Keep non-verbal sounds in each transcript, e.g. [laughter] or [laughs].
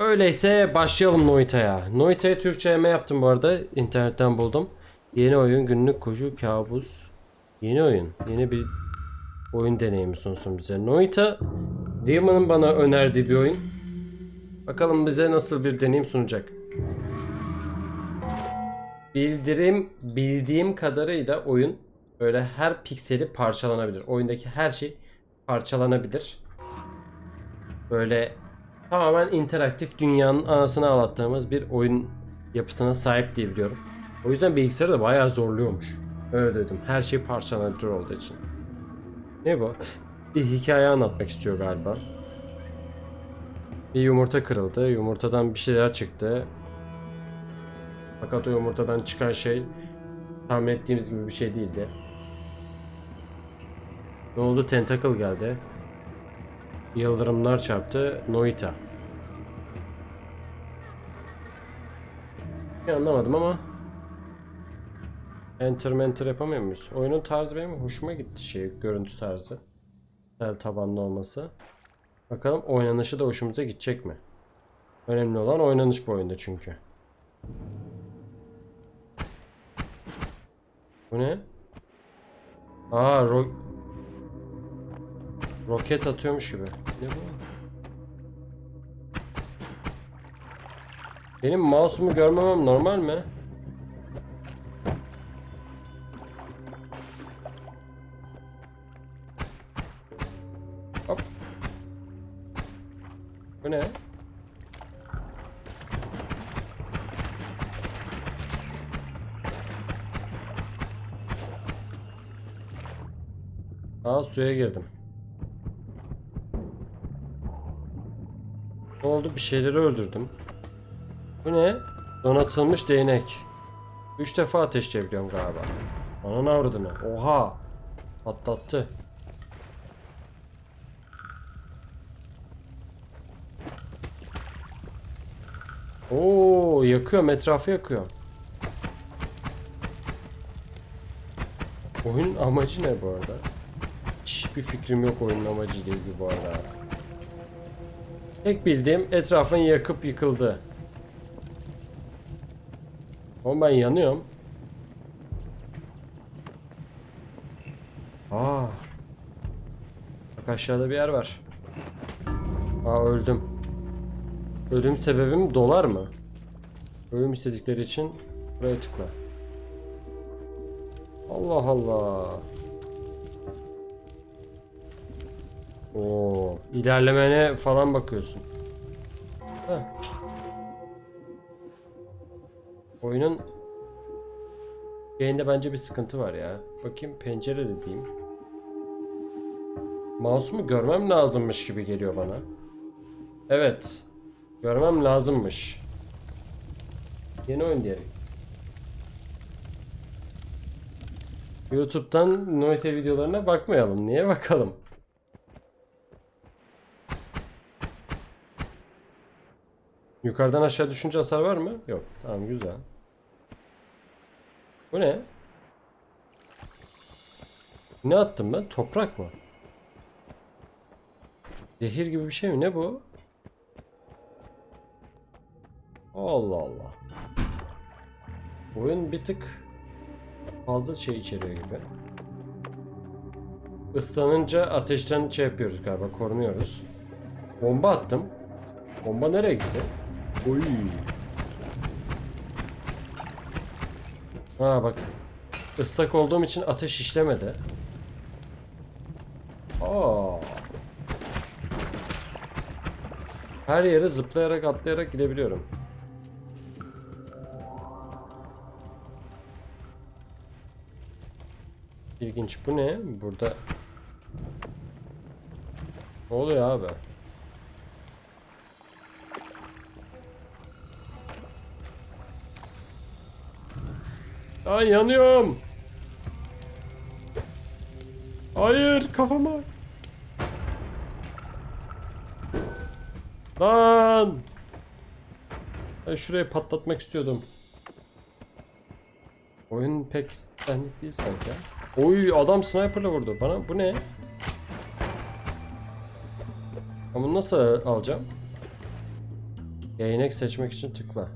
Öyleyse başlayalım Noita'ya. Noita'ya Türkçe yeme yaptım bu arada. internetten buldum. Yeni oyun günlük koşu kabus. Yeni oyun. Yeni bir oyun deneyimi sunsun bize. Noita Demon'ın bana önerdiği bir oyun. Bakalım bize nasıl bir deneyim sunacak. Bildirim bildiğim kadarıyla oyun böyle her pikseli parçalanabilir. Oyundaki her şey parçalanabilir. Böyle tamamen interaktif dünyanın anasını ağlattığımız bir oyun yapısına sahip diye biliyorum. O yüzden bilgisayarı da bayağı zorluyormuş. Öyle dedim. Her şey parçalanabilir olduğu için. Ne bu? Bir hikaye anlatmak istiyor galiba. Bir yumurta kırıldı. Yumurtadan bir şeyler çıktı. Fakat o yumurtadan çıkan şey tahmin ettiğimiz gibi bir şey değildi. Ne oldu? Tentacle geldi. Yıldırımlar çarptı. Noita. Şey anlamadım ama Enter enter yapamıyor muyuz? Oyunun tarzı benim hoşuma gitti şey görüntü tarzı. Tel tabanlı olması. Bakalım oynanışı da hoşumuza gidecek mi? Önemli olan oynanış bu oyunda çünkü. Bu ne? Aa ro roket atıyormuş gibi. Bu? Benim mouse'umu görmemem normal mi? Hop. Bu ne? Aa suya girdim. Ne oldu? Bir şeyleri öldürdüm. Bu ne? Donatılmış değnek. Üç defa ateşleyebiliyorum galiba. Ananı avradını. Oha! Patlattı. Oo, yakıyorum, etrafı yakıyor. Oyunun amacı ne bu arada? Hiçbir fikrim yok oyunun amacıyla ilgili bu arada. Tek bildiğim etrafın yakıp yıkıldı. Ama ben yanıyorum. Aa. Bak aşağıda bir yer var. Aa öldüm. Ölüm sebebim dolar mı? Ölüm istedikleri için buraya tıkla. Allah Allah. Oo, ilerlemene falan bakıyorsun. Heh. Oyunun şeyinde bence bir sıkıntı var ya. Bakayım pencere de diyeyim. Mouse'umu görmem lazımmış gibi geliyor bana. Evet. Görmem lazımmış. Yeni oyun diyelim. YouTube'dan Noite videolarına bakmayalım. Niye bakalım? Yukarıdan aşağı düşünce hasar var mı? Yok. Tamam güzel. Bu ne? Ne attım ben? Toprak mı? Zehir gibi bir şey mi? Ne bu? Allah Allah. Oyun bir tık fazla şey içeriyor gibi. Islanınca ateşten şey yapıyoruz galiba, korunuyoruz. Bomba attım. Bomba nereye gitti? Oy. Ha bak. Islak olduğum için ateş işlemedi. Aa. Her yere zıplayarak atlayarak gidebiliyorum. İlginç. Bu ne? Burada ne oluyor abi? Ay yanıyorum. Hayır kafama. Lan. Ben şurayı patlatmak istiyordum. Oyun pek istendik değil sanki. ya. Oy adam sniperla vurdu. Bana bu ne? Bunu nasıl alacağım? Değnek seçmek için tıkla.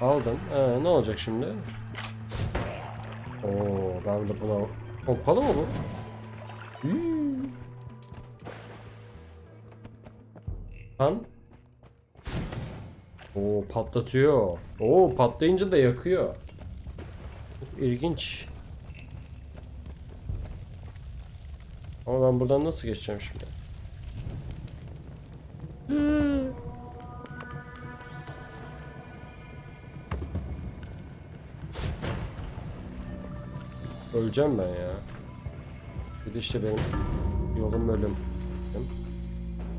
Aldım. Ee, ne olacak şimdi? Oo, ben de buna... Pompalı mı bu? Hmm. Lan. Oo patlatıyor. Oo patlayınca da yakıyor. Çok ilginç. Ama ben buradan nasıl geçeceğim şimdi? Öleceğim ben ya. Bir de işte benim yolum ölüm.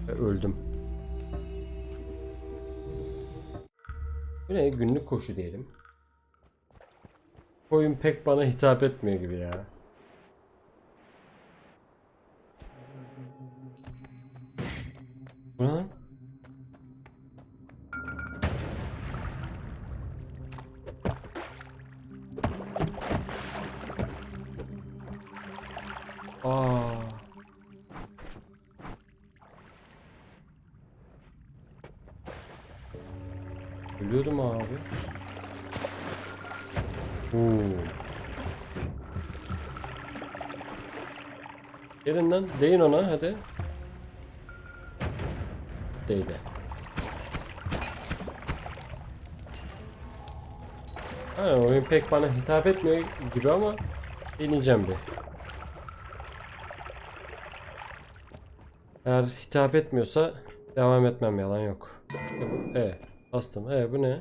Ve öldüm. Bu ne? Günlük koşu diyelim. Oyun pek bana hitap etmiyor gibi ya. Bu ne? lan? Ölüyordum abi. Oo. Gelin lan, değin ona hadi. Değdi. Ha, oyun pek bana hitap etmiyor gibi ama deneyeceğim bir. Eğer hitap etmiyorsa devam etmem yalan yok. Evet. Bastım. Evet bu ne?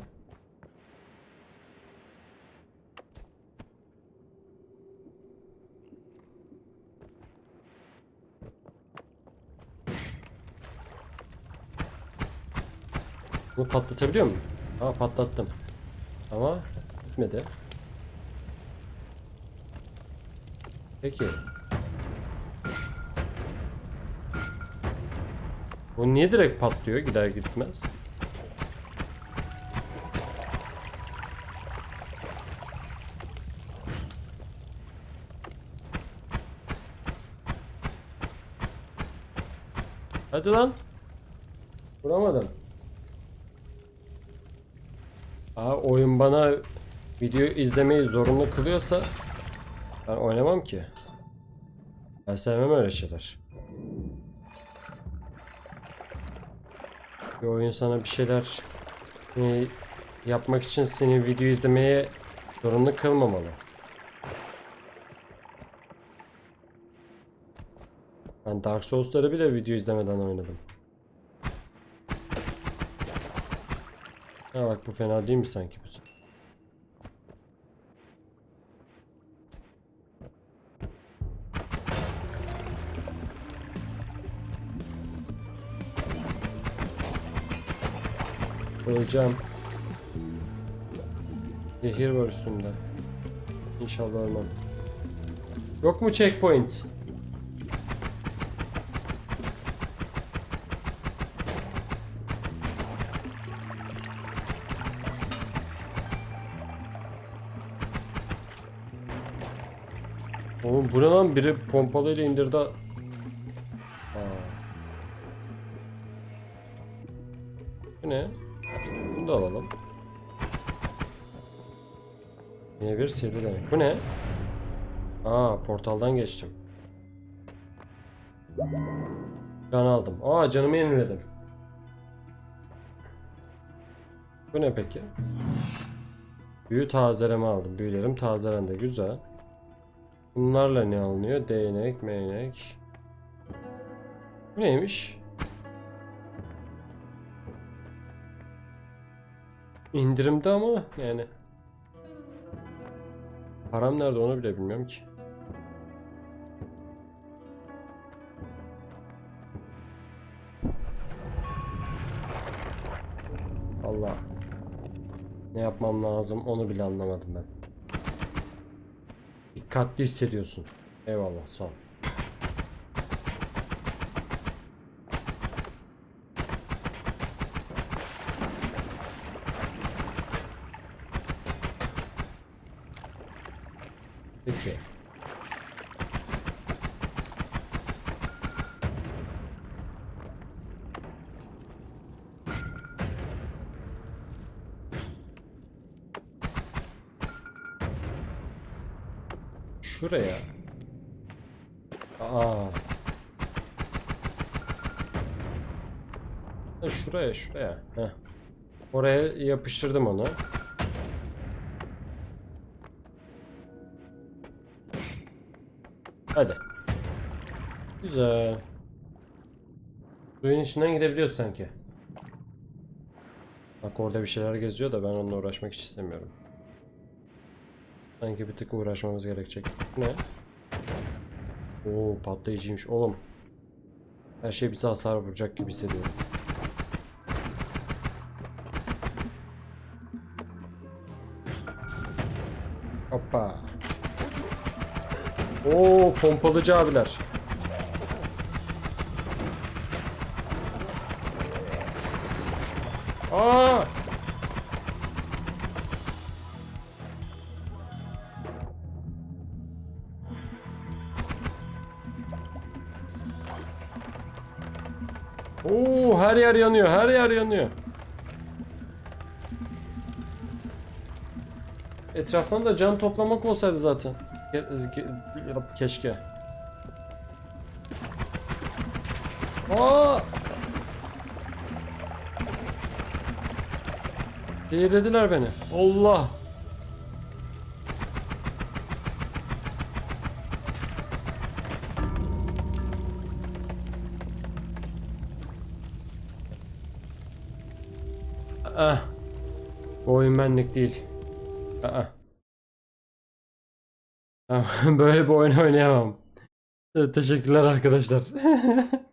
Bunu patlatabiliyor muyum? Aa patlattım. Ama gitmedi. Peki. Bu niye direkt patlıyor gider gitmez? Hadi lan. Vuramadım. Aa oyun bana video izlemeyi zorunlu kılıyorsa ben oynamam ki. Ben sevmem öyle şeyler. Bir oyun sana bir şeyler e, yapmak için seni video izlemeye zorunlu kılmamalı. Ben Dark Souls'ları bile video izlemeden oynadım. Ha bak bu fena değil mi sanki bu? Öleceğim. Zehir var üstümde. İnşallah ölmem. Yok mu checkpoint? Oğlum bu ne lan? Biri pompalıyla indirdi. Aa. Bu ne? Bunu da alalım. Yine bir sivri demek. Bu ne? Aa portaldan geçtim. Can aldım. Aa canımı yeniledim. Bu ne peki? Büyü tazeleme aldım. Büyülerim tazelendi. Güzel. Bunlarla ne alınıyor? Değnek, meynek. Bu neymiş? İndirimde ama yani. Param nerede onu bile bilmiyorum ki. Allah. Ne yapmam lazım onu bile anlamadım ben. Dikkatli hissediyorsun. Eyvallah sağ ol. Peki. Şuraya. Aa. Şuraya şuraya. Heh. Oraya yapıştırdım onu. Hadi. Güzel. Suyun içinden gidebiliyoruz sanki. Bak orada bir şeyler geziyor da ben onunla uğraşmak hiç istemiyorum. Sanki bir tık uğraşmamız gerekecek. Ne? Oo patlayıcıymış oğlum. Her şey bize hasar vuracak gibi hissediyorum. Hoppa. Oo pompalıcı abiler. Aa! Oo her yer yanıyor, her yer yanıyor. Etraftan da can toplamak olsaydı zaten. Ke- ke- Keşke. Aa! Zehirlediler beni. Allah! Ah. Bu oyun benlik değil. Aa. [laughs] Böyle bir oyun oynayamam. Teşekkürler arkadaşlar. [laughs]